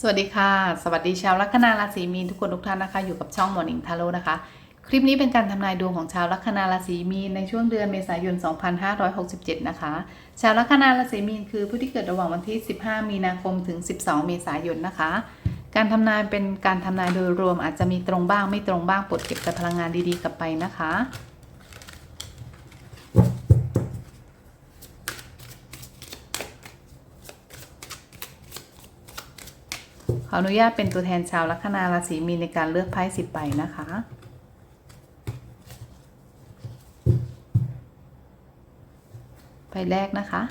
สวัสดีค่ะ สวัสดีชาวลัคนาราศีมีนทุกคนทุกท่านนะคะ อยู่กับช่อง Morning t a r o t นะคะ คลิปนี้เป็นการทำนายดวงของชาวลัคนาราศีมีนในช่วงเดือนเมษายน 2567 นะคะ ชาวลัคนาราศีมีนคือผู้ที่เกิดระหว่างวันที่ 15 มีนาคมถึง 12 เมษายนนะคะ การทำนายเป็นการทำนายโดยรวมอาจจะมีตรงบ้างไม่ตรงบ้างปลดเก็บแต่พลังงานดีๆกลับไปนะคะ ออนุญาตเป็นตัวแทนชาวลัคนาราศีมีนในการเลือกไพ่สิบใบนะคะ ใบแรกนะคะ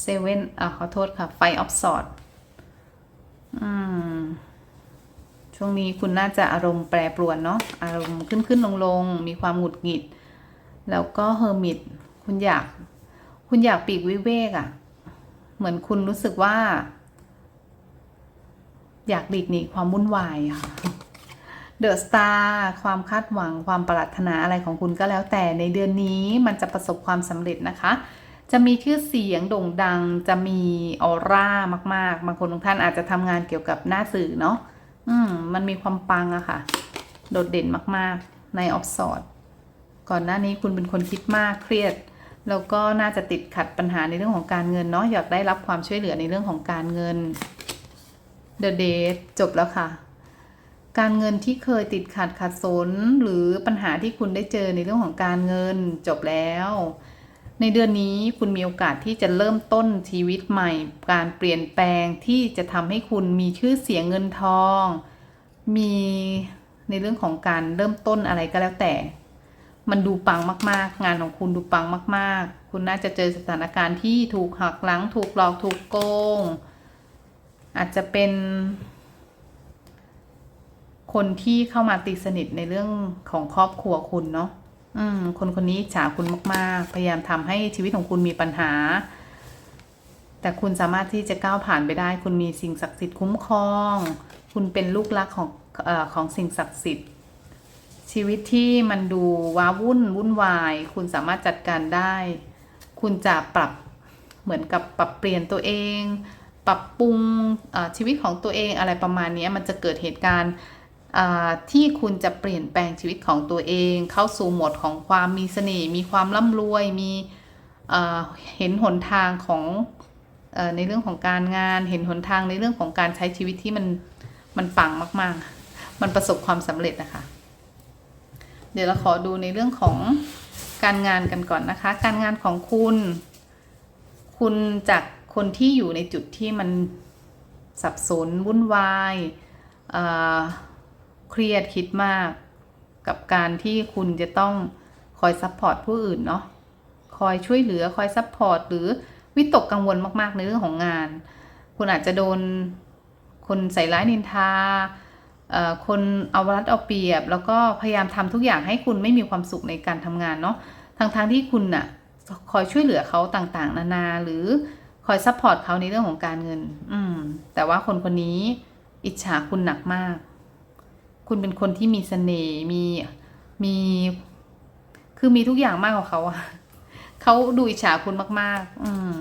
เซเว่นอ่าขอโทษค่ะ ไฟออฟสอดอืม ช่วงนี้คุณน่าจะอารมณ์แปรปรวนเนาะ อารมณ์ขึ้นขึ้นลงลง มีความหงุดหงิด แล้วก็เฮอร์มิต คุณอยาก คุณอยากปีกวิเวกอะ่ะ เหมือนคุณรู้สึกว่า อยากหลีกหนีความวุ่นวายค่ะเดอะสตาร์ความคาดหวังความปรารถนาอะไรของคุณก็แล้วแต่ในเดือนนี้มันจะประสบความสำเร็จนะคะ จะมีชื่อเสียงโด่งดัง จะมีออร่ามากๆบางคนของท่านอาจจะทำงานเกี่ยวกับหน้าสื่อเนาะอืมมันมีความปังอะค่ะ โดดเด่นมากๆ ในออฟสอดก่อนหน้านี้คุณเป็นคนคิดมากเครียด แล้วก็น่าจะติดขัดปัญหาในเรื่องของการเงินเนาะอยากได้รับความช่วยเหลือในเรื่องของการเงิน The Date จบแล้วค่ะ การเงินที่เคยติดขัดขัดสน หรือปัญหาที่คุณได้เจอในเรื่องของการเงินจบแล้ว ในเดือนนี้คุณมีโอกาสที่จะเริ่มต้นชีวิตใหม่ การเปลี่ยนแปลงที่จะทำให้คุณมีชื่อเสียงเงินทอง มีในเรื่องของการเริ่มต้นอะไรก็แล้วแต่ มันดูปังมาก ๆ งานของคุณดูปังมาก ๆ คุณน่าจะเจอสถานการณ์ที่ถูกหักหลัง ถูกหลอก ถูกโกง อาจจะเป็นคนที่เข้ามาตีสนิทในเรื่องของครอบครัวคุณเนาะ อืม คนคนนี้ฉาคุณมาก ๆ พยายามทำให้ชีวิตของคุณมีปัญหา แต่คุณสามารถที่จะก้าวผ่านไปได้ คุณมีสิ่งศักดิ์สิทธิ์คุ้มครอง คุณเป็นลูกรักของอของสิ่งศักดิ์สิทธิ์ ชีวิตที่มันดูว้าวุ่นวุ่นวาย คุณสามารถจัดการได้ คุณจะปรับเหมือนกับปรับเปลี่ยนตัวเอง ปรับปรุงชีวิตของตัวเองอะไรประมาณนี้มันจะเกิดเหตุการณ์ที่คุณจะเปลี่ยนแปลงชีวิตของตัวเอง เข้าสู่โหมดของความมีเสน่ห์มีความร่ำรวยมีเห็นหนทางของในเรื่องของการงาน เห็นหนทางในเรื่องของการใช้ชีวิตที่มันมันปังมาก ๆ มันประสบความสำเร็จนะคะ เดี๋ยวเราขอดูในเรื่องของการงานกันก่อนนะคะ การงานของคุณ คุณจาก คนที่อยู่ในจุดที่มันสับสนวุ่นวายเเครียดคิดมาก กับการที่คุณจะต้องคอยซัพพอร์ตผู้อื่นเนาะคอยช่วยเหลือคอยซัพพอร์ตหรือวิตกกังวลมากๆในเรื่องของงาน คุณอาจจะโดนคนใส่ร้ายนินทาคนเอารัดเอาเปรียบ แล้วก็พยายามทำทุกอย่างให้คุณไม่มีความสุขในการทำงานเนาะทั้งทางๆที่คุณน่ะคอยช่วยเหลือเขาต่างๆ นานาหรือ อยซัพพอร์ตเขาในเรื่องของการเงิน อืม แต่ว่าคนคนนี้อิจฉาคุณหนักมาก คุณเป็นคนที่มีเสน่ห์ มี มี คือมีทุกอย่างมากกว่าเขาอะเขาดูอิจฉาคุณมาก ๆ อืม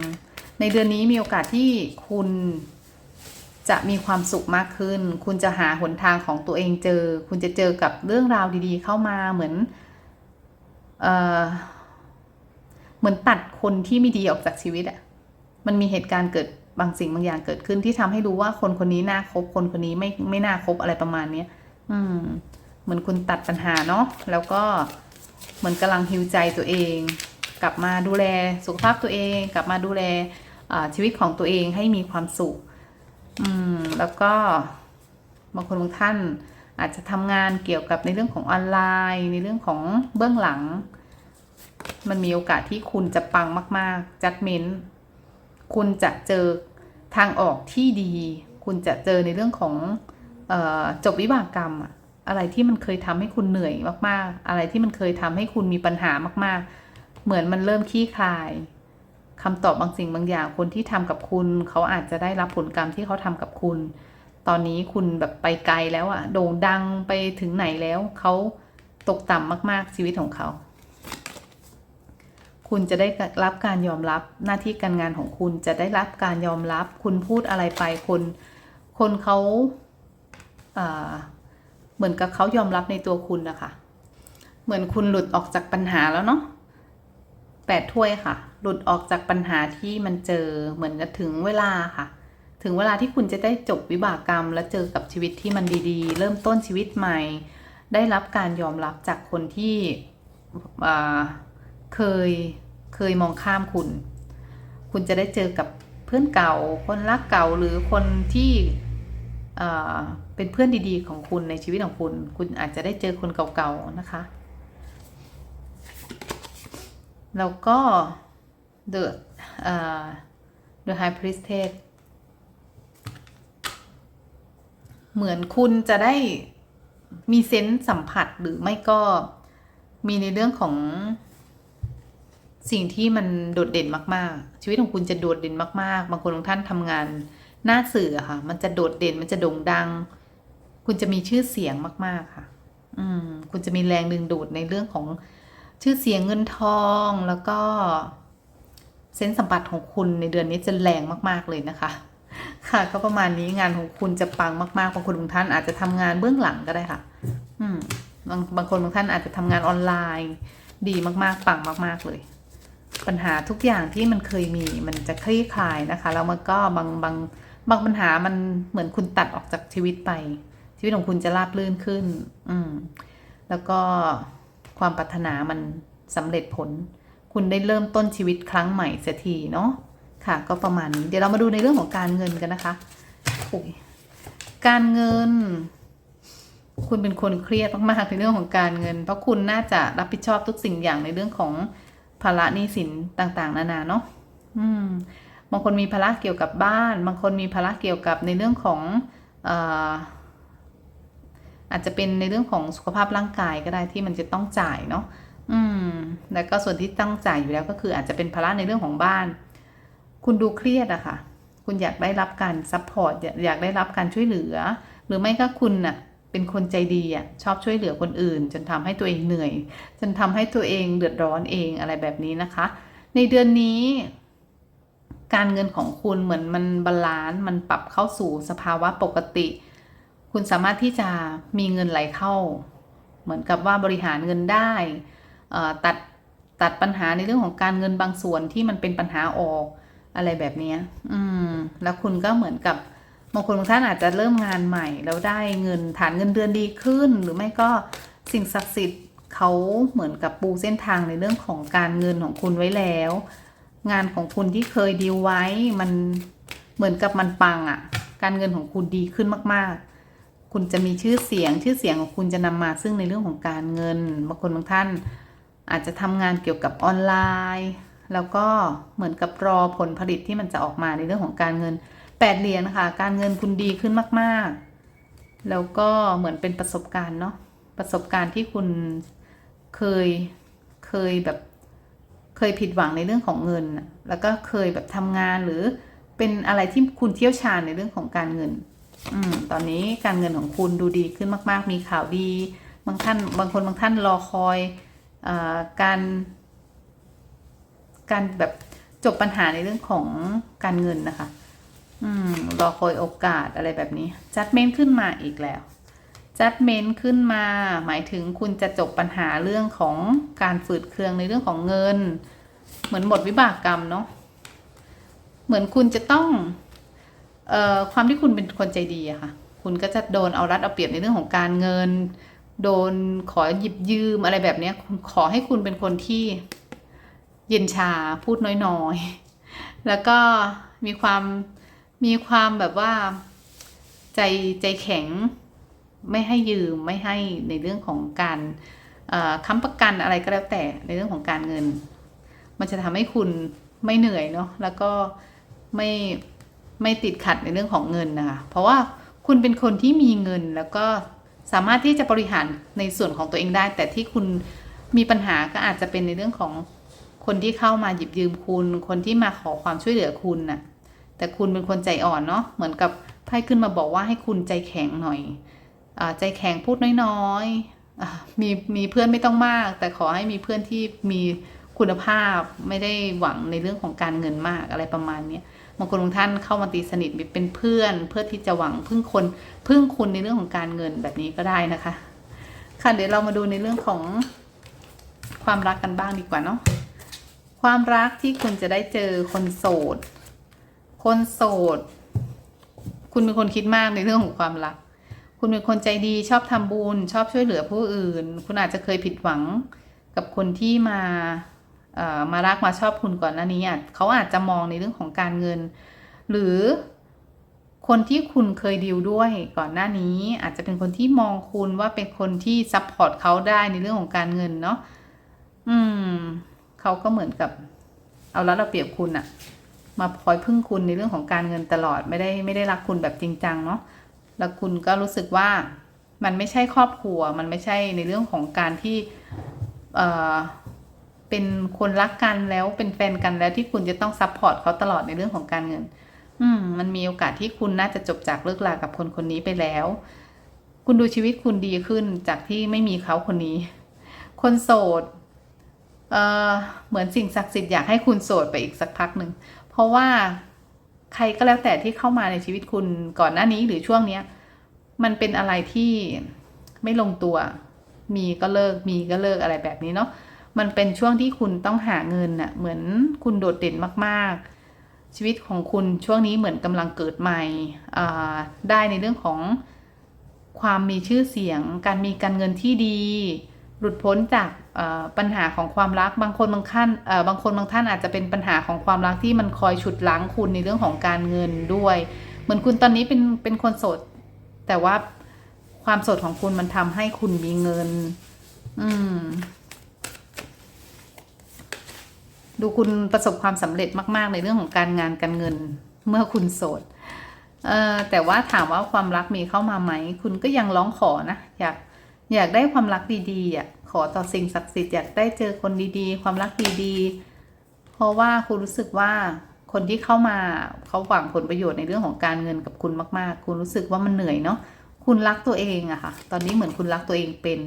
ในเดือนนี้มีโอกาสที่คุณจะมีความสุขมากขึ้น คุณจะหาหนทางของตัวเองเจอ คุณจะเจอกับเรื่องราวดี ๆ เข้ามาเหมือน เอ่อ เหมือนตัดคนที่ไม่ดีออกจากชีวิตอะ มันมีเหตุการณ์เกิดบางสิ่งบางอย่างเกิดขึ้นที่ทำให้รู้ว่าคนคนนี้น่าคบคนคนนี้ไม่ไม่น่าคบอะไรประมาณเนี้ยอืม เหมือนคุณตัดปัญหาเนาะแล้วก็เหมือนกำลังฮิวใจตัวเอง กลับมาดูแลสุขภาพตัวเอง กลับมาดูแลชีวิตของตัวเองให้มีความสุข อืม แล้วก็บางคนบางท่านอาจจะทำงานเกี่ยวกับในเรื่องของออนไลน์ ในเรื่องของเบื้องหลัง มันมีโอกาสที่คุณจะปังมาก ๆ จัดเมน คุณจะเจอทางออกที่ดี คุณจะเจอในเรื่องของออจบวิบากกรรมอะอะไรที่มันเคยทำให้คุณเหนื่อยมากๆ อะไรที่มันเคยทำให้คุณมีปัญหามากๆ เหมือนมันเริ่มคลี่คลายคำตอบบางสิ่งบางอย่างคนที่ทำกับคุณ เขาอาจจะได้รับผลกรรมที่เขาทำกับคุณ ตอนนี้คุณแบบไปไกลแล้วอะโด่งดังไปถึงไหนแล้วเขาตกต่ำมากๆชีวิตของเขา คุณจะได้รับการยอมรับหน้าที่การงานของคุณจะได้รับการยอมรับ คุณพูดอะไรไปคนคนเขาอ่าเหมือนกับเขายอมรับในตัวคุณนะคะเหมือนคุณหลุดออกจากปัญหาแล้วเนาะแปดถ้วยค่ะ หลุดออกจากปัญหาที่มันเจอเหมือนกับถึงเวลาค่ะ ถึงเวลาที่คุณจะได้จบวิบากกรรม และเจอกับชีวิตที่มันดีๆ เริ่มต้นชีวิตใหม่ ได้รับการยอมรับจากคนที่ เคยเคยมองข้ามคุณ คุณจะได้เจอกับเพื่อนเก่า คนรักเก่าหรือคนที่เป็นเพื่อนดีๆของคุณในชีวิตของคุณ คุณอาจจะได้เจอคนเก่าๆนะคะ แล้วก็ the อ่า the high priestess เหมือนคุณจะได้มีเซนส์สัมผัสหรือไม่ก็มีในเรื่องของ สิ่งที่มันโดดเด่นมากๆ ชีวิตของคุณจะโดดเด่นมากๆ บางคนของท่านทำงานหน้าสื่อค่ะ มันจะโดดเด่นมันจะโด่งดัง คุณจะมีชื่อเสียงมาก ๆค่ะ อืม คุณจะมีแรงดึงดูดในเรื่องของชื่อเสียงเงินทองแล้วก็เซนส์สัมผัสของคุณในเดือนนี้จะแรงมากๆเลยนะคะ ค่ะ ก็ประมาณนี้งานของคุณจะปังมากๆบางคนบางท่านอาจจะทำงานเบื้องหลังก็ได้ค่ะ อืมบางบางคนบางท่านอาจจะทำงานออนไลน์ ดีมากๆ ปังมาก ๆเลย ปัญหาทุกอย่างที่มันเคยมีมันจะคลี่คลายนะคะแล้วมันก็บางบางบางปัญหามันเหมือนคุณตัดออกจากชีวิตไป ชีวิตของคุณจะราบรื่นขึ้น อืม แล้วก็ความปรารถนามันสำเร็จผล คุณได้เริ่มต้นชีวิตครั้งใหม่เสียทีเนาะค่ะ ก็ประมาณนี้ เดี๋ยวเรามาดูในเรื่องของการเงินกันนะคะโอ้ยการเงิน คุณเป็นคนเครียดมากๆในเรื่องของการเงิน เพราะคุณน่าจะรับผิดชอบทุกสิ่งอย่างในเรื่องของ ภาระหนี้สินต่างๆ นานาเนาะอืมบางคนมีภาระเกี่ยวกับบ้าน บางคนมีภาระเกี่ยวกับในเรื่องของอ่ออาจจะเป็นในเรื่องของสุขภาพร่างกายก็ได้ที่มันจะต้องจ่ายเนาะอืมแล้วก็ส่วนที่ต้องจ่ายอยู่แล้วก็คืออาจจะเป็นภาระในเรื่องของบ้าน คุณดูเครียดอะค่ะ คุณอยากได้รับการซัพพอร์ตอยากได้รับการช่วยเหลือ หรือไม่ก็คุณน่ะ เป็นคนใจดีอะชอบช่วยเหลือคนอื่น จนทำให้ตัวเองเหนื่อย จนทำให้ตัวเองเดือดร้อนเองอะไรแบบนี้นะคะ ในเดือนนี้ การเงินของคุณเหมือนมันบาลานซ์มันปรับเข้าสู่สภาวะปกติ คุณสามารถที่จะมีเงินไหลเข้า เหมือนกับว่าบริหารเงินได้ตัดตัดปัญหาในเรื่องของการเงินบางส่วนที่มันเป็นปัญหาออกอะไรแบบนี้อืมแล้วคุณก็เหมือนกับ บางคนบางท่านอาจจะเริ่มงานใหม่ แล้วได้เงินฐานเงินเดือนดีขึ้น หรือไม่ก็สิ่งศักดิ์สิทธิ์เขาเหมือนกับปูเส้นทางในเรื่องของการเงินของคุณไว้แล้ว งานของคุณที่เคยดีลไว้มันเหมือนกับมันปังอะ่ะ การเงินของคุณดีขึ้นมาก ๆ คุณจะมีชื่อเสียงชื่อเสียงของคุณจะนำมาซึ่งในเรื่องของการเงินบางคนบางท่าน อาจจะทำงานเกี่ยวกับออนไลน์ แล้วก็เหมือนกับรอผลผลิตที่มันจะออกมาในเรื่องของการเงิน แปดเหรียญค่ะ การเงินคุณดีขึ้นมาก ๆ แล้วก็เหมือนเป็นประสบการณ์เนาะ ประสบการณ์ที่คุณเคย เคยแบบ เคยผิดหวังในเรื่องของเงิน แล้วก็เคยแบบทำงานหรือเป็นอะไรที่คุณเที่ยวชาญในเรื่องของการเงิน อืม ตอนนี้การเงินของคุณดูดีขึ้นมาก ๆ มีข่าวดี บางท่าน บางคนบางท่านรอคอยอการ การแบบจบปัญหาในเรื่องของการเงินนะคะ อืมรอคอยโอกาสอะไรแบบนี้จัดเมนขึ้นมาอีกแล้วจัดเมนขึ้นมา หมายถึงคุณจะจบปัญหาเรื่องของการฝืดเคืองในเรื่องของเงิน เหมือนหมดวิบากกรรมเนาะเหมือนคุณจะต้องเอ่อความที่คุณเป็นคนใจดีอะค่ะ คุณก็จะโดนเอารัดเอาเปรียบในเรื่องของการเงิน โดนขอหยิบยืมอะไรแบบเนี้ยขอให้คุณเป็นคนที่เย็นชาพูดน้อยๆ แล้วก็มีความ มีความแบบว่าใจใจแข็งไม่ให้ยืมไม่ให้ในเรื่องของการค้ำประกันอะไรก็แล้วแต่ในเรื่องของการเงิน มันจะทำให้คุณไม่เหนื่อยเนาะแล้วก็ไม่ไม่ติดขัดในเรื่องของเงินนะคะเพราะว่าคุณเป็นคนที่มีเงินแล้วก็สามารถที่จะบริหารในส่วนของตัวเองได้ แต่ที่คุณมีปัญหาก็อาจจะเป็นในเรื่องของคนที่เข้ามาหยิบยืมคุณ คนที่มาขอความช่วยเหลือคุณน่ะ แต่คุณเป็นคนใจอ่อนเนาะเหมือนกับไพ่ขึ้นมาบอกว่าให้คุณใจแข็งหน่อยอใจแข็งพูดน้อยๆมีมีเพื่อนไม่ต้องมาก แต่ขอให้มีเพื่อนที่มีคุณภาพไม่ได้หวังในเรื่องของการเงินมากอะไรประมาณนี้บางคนบางท่านเข้ามาตีสนิทเป็นเพื่อน เพื่อที่จะหวังพึ่งคนพึ่งคุณในเรื่องของการเงินแบบนี้ก็ได้นะคะ ค่ะเดี๋ยวเรามาดูในเรื่องของความรักกันบ้างดีกว่าเนาะความรักที่คุณจะได้เจอคนโสด คนโสด คุณเป็นคนคิดมากในเรื่องของความรัก คุณเป็นคนใจดีชอบทำบุญ ชอบช่วยเหลือผู้อื่น คุณอาจจะเคยผิดหวังกับคนที่มาเอ่อมารักมาชอบคุณก่อนหน้านี้อาจเขาอาจจะมองในเรื่องของการเงิน หรือคนที่คุณเคยดีลด้วยก่อนหน้านี้ อาจจะเป็นคนที่มองคุณว่าเป็นคนที่ซัพพอร์ตเขาได้ในเรื่องของการเงินเนาะอืมเขาก็เหมือนกับ เอาละเราเปรียบคุณอะ มาคอยพึ่งคุณในเรื่องของการเงินตลอดไม่ได้ไม่ได้รักคุณแบบจริงจังเนาะแล้วคุณก็รู้สึกว่ามันไม่ใช่ครอบครัว มันไม่ใช่ในเรื่องของการที่เอ่อเป็นคนรักกันแล้วเป็นแฟนกันแล้วที่คุณจะต้องซัพพอร์ตเขาตลอดในเรื่องของการเงิน อืม มันมีโอกาสที่คุณน่าจะจบจากเลิกลากับคนคนนี้ไปแล้ว คุณดูชีวิตคุณดีขึ้นจากที่ไม่มีเขาคนนี้ คนโสด เอ่อ เหมือนสิ่งศักดิ์สิทธิ์อยากให้คุณโสดไปอีกสักพักหนึ่ง ราะว่าใครก็แล้วแต่ที่เข้ามาในชีวิตคุณก่อนหน้านี้หรือช่วงเนี้ย มันเป็นอะไรที่ไม่ลงตัว มีก็เลิกมีก็เลิกอะไรแบบนี้เนาะมันเป็นช่วงที่คุณต้องหาเงินน่ะเหมือนคุณโดดเด่นมากๆ ชีวิตของคุณช่วงนี้เหมือนกำลังเกิดใหม่ได้ในเรื่องของความมีชื่อเสียง การมีการเงินที่ดี หลุดพ้นจากปัญหาของความรักบางคนบางท่านบางคนบางท่านอาจจะเป็นปัญหาของความรักที่มันคอยฉุดล้างคุณในเรื่องของการเงินด้วย เหมือนคุณตอนนี้เป็นเป็นคนโสด แต่ว่าความโสดของคุณมันทำให้คุณมีเงิน อืม ดูคุณประสบความสำเร็จมาก ๆ ในเรื่องของการงานการเงิน เมื่อคุณโสดเอ่อแต่ว่าถามว่าความรักมีเข้ามาไหม คุณก็ยังร้องขอนะ อยาก อยากได้ความรักดีๆอะขอต่อสิ่งศักดิ์สิทธิ์อยากได้เจอคนดีๆ ความรักดีๆ เพราะว่าคุณรู้สึกว่าคนที่เข้ามาเขาหวังผลประโยชน์ในเรื่องของการเงินกับคุณมากๆ คุณรู้สึกว่ามันเหนื่อยเนาะคุณรักตัวเองอะค่ะ ตอนนี้เหมือนคุณรักตัวเองเป็น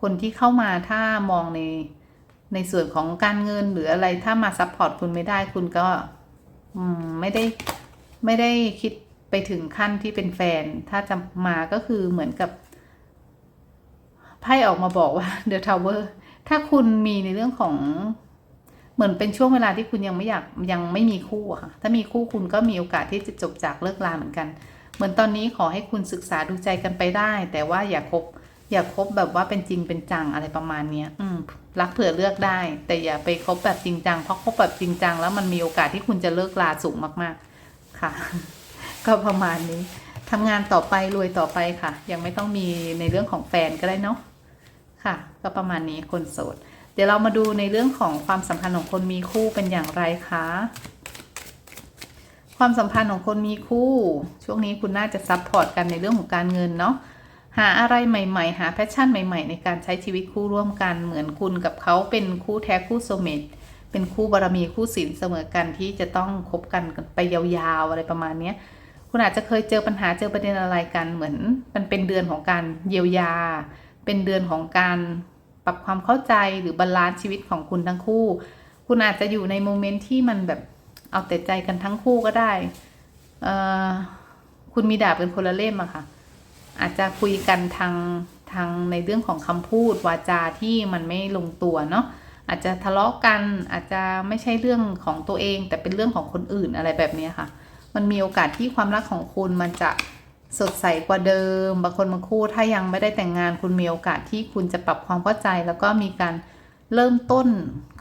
คนที่เข้ามาถ้ามองในในส่วนของการเงินหรืออะไรถ้ามาซัพพอร์ตคุณไม่ได้คุณก็ไม่ได้ไม่ได้คิดไปถึงขั้นที่เป็นแฟน ถ้าจะมาก็คือเหมือนกับ ไพ่ออกมาบอกว่า The Tower ถ้าคุณมีในเรื่องของเหมือนเป็นช่วงเวลาที่คุณยังไม่อยากยังไม่มีคู่อะค่ะ ถ้ามีคู่คุณก็มีโอกาสที่จะจบจากเลิกลาเหมือนกัน เหมือนตอนนี้ขอให้คุณศึกษาดูใจกันไปได้ แต่ว่าอย่าคบ อย่าคบแบบว่าเป็นจริงเป็นจังอะไรประมาณเนี้ย อืมรักเผื่อเลือกได้ แต่อย่าไปคบแบบจริงจังเพราะคบแบบจริงจังแล้วมันมีโอกาสที่คุณจะเลิกลาสูงมาก ๆ ค่ะ ก็ประมาณนี้ทำงานต่อไปรวยต่อไปค่ะ ยังไม่ต้องมีในเรื่องของแฟนก็ได้เนาะ ค่ะ ก็ประมาณนี้คนโสด เดี๋ยวเรามาดูในเรื่องของความสัมพันธ์ของคนมีคู่เป็นอย่างไรคะความสัมพันธ์ของคนมีคู่ ช่วงนี้คุณน่าจะซับพอร์ตกันในเรื่องของการเงินเนาะหาอะไรใหม่ ๆ หาแพชชั่นใหม่ ๆ ในการใช้ชีวิตคู่ร่วมกันเหมือนคุณกับเขาเป็นคู่แท้คู่โซเมตเป็นคู่บารมีคู่ศีลเสมอกันที่จะต้องคบกันไปยาวๆอะไรประมาณนี้คุณอาจจะเคยเจอปัญหาเจอประเด็นอะไรกันเหมือน มันเป็นเดือนของการเยียวยา เป็นเดือนของการปรับความเข้าใจหรือบาลานซ์ชีวิตของคุณทั้งคู่ คุณอาจจะอยู่ในโมเมนต์ที่มันแบบเอาแต่ใจกันทั้งคู่ก็ได้คุณมีดาบเป็นคนละเล่มอะค่ะ อาจจะคุยกันทางทางในเรื่องของคำพูดวาจาที่มันไม่ลงตัวเนาะอาจจะทะเลาะกันอาจจะไม่ใช่เรื่องของตัวเอง แต่เป็นเรื่องของคนอื่นอะไรแบบนี้ค่ะ มันมีโอกาสที่ความรักของคุณมันจะ สดใสกว่าเดิม บางคนบางคู่ถ้ายังไม่ได้แต่งงานคุณมีโอกาสที่คุณจะปรับความเข้าใจ แล้วก็มีการเริ่มต้น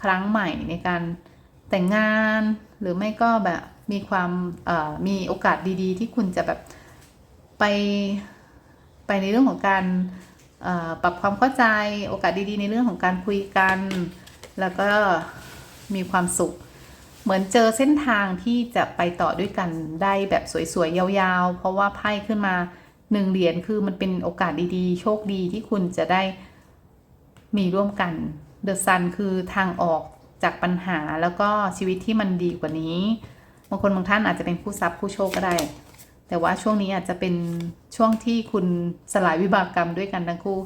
ครั้งใหม่ในการแต่งงาน หรือไม่ก็แบบมีความมีโอกาสดีๆ ที่คุณจะแบบไปไปในเรื่องของการปรับความเข้าใจโอกาสดีๆ ในเรื่องของการคุยกัน แล้วก็มีความสุข เหมือนเจอเส้นทางที่จะไปต่อด้วยกันได้แบบสวยๆ ยาวๆ เพราะว่าไพ่ขึ้นมาหนึ่งเหรียญคือมันเป็นโอกาสดีๆ โชคดีที่คุณจะได้มีร่วมกันเดอะซันคือทางออกจากปัญหาแล้วก็ชีวิตที่มันดีกว่านี้บางคนบางท่านอาจจะเป็นผู้ทรัพย์ผู้โชคก็ได้ แต่ว่าช่วงนี้อาจจะเป็นช่วงที่คุณสลายวิบากกรรมด้วยกันทั้งคู่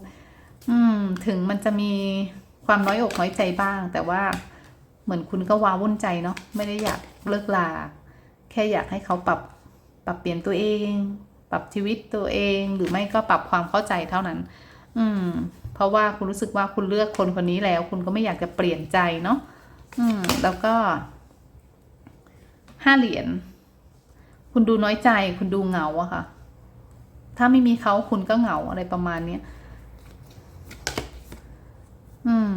อืม ถึงมันจะมีความน้อยอกน้อยใจบ้าง แต่ว่า เหมือนคุณก็ว้าวุ่นใจเนาะไม่ได้อยากเลิกลา แค่อยากให้เขาปรับปรับเปลี่ยนตัวเอง ปรับชีวิตตัวเอง หรือไม่ก็ปรับความเข้าใจเท่านั้น อืม เพราะว่าคุณรู้สึกว่าคุณเลือกคนคนนี้แล้ว คุณก็ไม่อยากจะเปลี่ยนใจเนาะอืม แล้วก็ห้าเหรียญคุณดูน้อยใจ คุณดูเหงาอะค่ะ ถ้าไม่มีเขาคุณก็เหงาอะไรประมาณเนี้ยอืม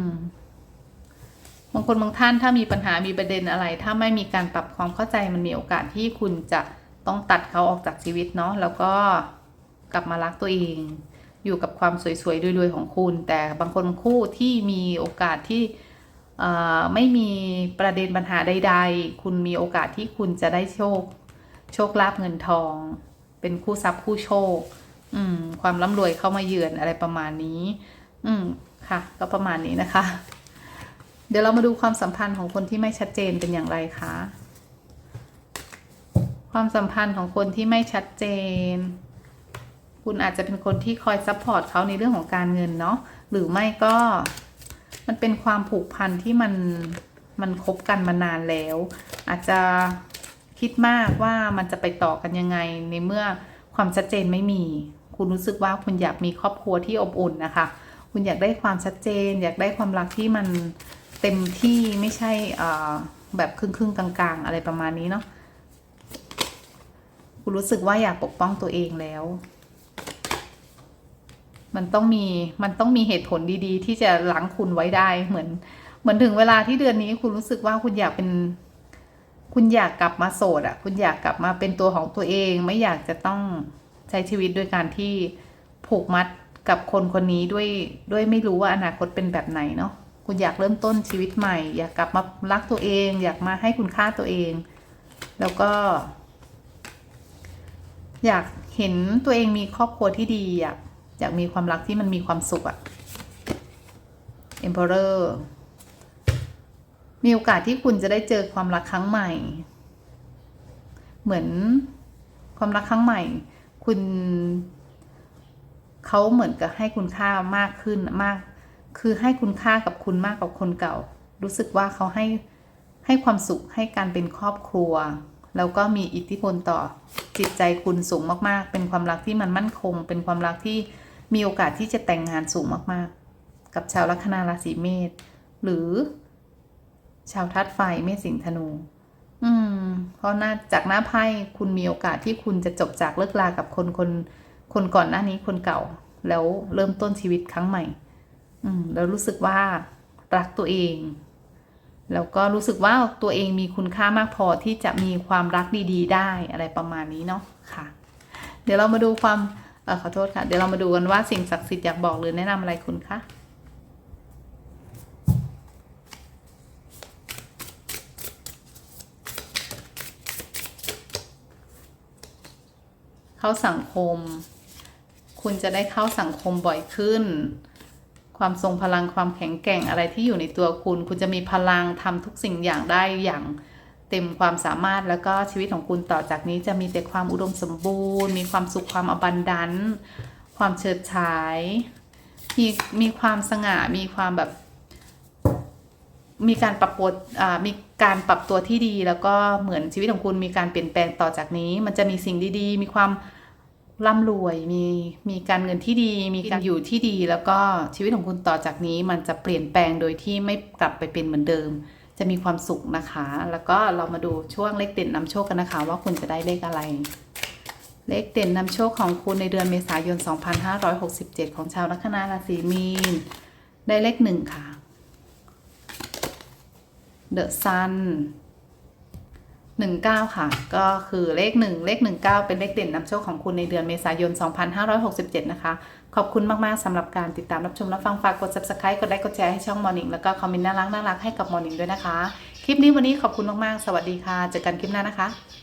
บางคนบางท่านถ้ามีปัญหามีประเด็นอะไร ถ้าไม่มีการปรับความเข้าใจมันมีโอกาสที่คุณจะต้องตัดเขาออกจากชีวิตเนาะแล้วก็กลับมารักตัวเอง อยู่กับความสวยๆรวยๆของคุณ แต่บางคนคู่ที่มีโอกาสที่ไม่มีประเด็นปัญหาใด ๆ คุณมีโอกาสที่คุณจะได้โชค โชคลาภเงินทอง เป็นคู่ทรัพย์คู่โชค อืม ความร่ำรวยเข้ามาเยือนอะไรประมาณนี้ อืม ค่ะ ก็ประมาณนี้นะคะ เดี๋ยวเรามาดูความสัมพันธ์ของคนที่ไม่ชัดเจนเป็นอย่างไรคะ ความสัมพันธ์ของคนที่ไม่ชัดเจน คุณอาจจะเป็นคนที่คอยซัพพอร์ตเขาในเรื่องของการเงินเนาะ หรือไม่ก็มันเป็นความผูกพันที่มันมันคบกันมานานแล้ว อาจจะคิดมากว่ามันจะไปต่อกันยังไงในเมื่อความชัดเจนไม่มี คุณรู้สึกว่าคุณอยากมีครอบครัวที่อบอุ่นนะคะ คุณอยากได้ความชัดเจน อยากได้ความรักที่มัน เต็มที่ไม่ใช่แบบครึ่งครึ่งๆกลางๆ อะไรประมาณนี้เนาะคุณรู้สึกว่าอยากปกป้องตัวเองแล้ว มันต้องมีมันต้องมีเหตุผลดีๆ ที่จะหลังคุณไว้ได้เหมือน เหมือนถึงเวลาที่เดือนนี้คุณรู้สึกว่าคุณอยากเป็น คุณอยากกลับมาโสดอะ่ะ คุณอยากกลับมาเป็นตัวของตัวเอง ไม่อยากจะต้องใช้ชีวิตด้วยการที่ผูกมัดกับคนคนนี้ด้วยด้วยไม่รู้ว่าอนาคตเป็นแบบไหนเนาะ คุณอยากเริ่มต้นชีวิตใหม่ อยากกลับมารักตัวเอง อยากมาให้คุณค่าตัวเอง แล้วก็ อยากเห็นตัวเองมีครอบครัวที่ดีอยากอยากมีความรักที่มันมีความสุขอะ Emperor มีโอกาสที่คุณจะได้เจอความรักครั้งใหม่ เหมือนความรักครั้งใหม่ คุณเขาเหมือนกับให้คุณค่ามากขึ้นมาก คือให้คุณค่ากับคุณมากกว่าคนเก่า รู้สึกว่าเขาให้ให้ความสุขให้การเป็นครอบครัว แล้วก็มีอิทธิพลต่อจิตใจคุณสูงมากๆ เป็นความรักที่มันมั่นคง เป็นความรักที่มีโอกาสที่จะแต่งงานสูงมากๆ กับชาวลัคนาราศีเมษหรือ ชาวธาตุไฟเมษสิงห์ธนู อืม เพราะน้าจากหน้าไพ่คุณมีโอกาสที่คุณจะจบจากเลิกลากับคนคนคนก่อนหน้านี้คนเก่า แล้วเริ่มต้นชีวิตครั้งใหม่ แล้วรู้สึกว่ารักตัวเอง แล้วก็รู้สึกว่าตัวเองมีคุณค่ามากพอที่จะมีความรักดี ๆ ได้อะไรประมาณนี้เนาะค่ะ เดี๋ยวเรามาดูความออขอโทษค่ะ เดี๋ยวเรามาดูกันว่าสิ่งศักดิ์สิทธิ์อยากบอกหรือแนะนำอะไรคุณคะเข้าสังคม คุณจะได้เข้าสังคมบ่อยขึ้น ความทรงพลังความแข็งแกร่งอะไรที่อยู่ในตัวคุณ คุณจะมีพลังทำทุกสิ่งอย่างได้อย่างเต็มความสามารถแล้วก็ชีวิตของคุณต่อจากนี้จะมีแต่ความอุดมสมบูรณ์ มีความสุขความอบันดัน ความเฉิดฉาย มีมีความสง่ามีความแบบ มีการปรับปดอ่ามีการปรับตัวที่ดี แล้วก็เหมือนชีวิตของคุณมีการเปลี่ยนแปลงต่อจากนี้ มันจะมีสิ่งดีๆ มีความ ร่ำรวยมีมีการเงินที่ดี มีการอยู่ที่ดี แล้วก็ชีวิตของคุณต่อจากนี้มันจะเปลี่ยนแปลงโดยที่ไม่กลับไปเป็นเหมือนเดิม จะมีความสุขนะคะ แล้วก็เรามาดูช่วงเลขเด่นนำโชคกันนะคะ ว่าคุณจะได้เลขอะไร เลขเด่นนำโชคของคุณในเดือนเมษายน 2567 ของชาวลัคนาราศีมีน ได้เลขหนึ่งค่ะ The Sun หนึ่งเก้าค่ะ ก็คือเลขหนึ่งเลขหนึ่งเก้าเป็นเลขเด่นนำโชคของคุณในเดือนเมษายน 2567 นะคะ ขอบคุณมาก ๆสำหรับการติดตามรับชมรับฟังฝากกด subscribe กดไลค์กดแชร์ให้ช่อง Morning แล้วก็คอมเมนต์น่ารักน่ารักให้กับ Morning ด้วยนะคะ คลิปนี้วันนี้ขอบคุณมาก ๆ สวัสดีค่ะ เจอกันคลิปหน้านะคะ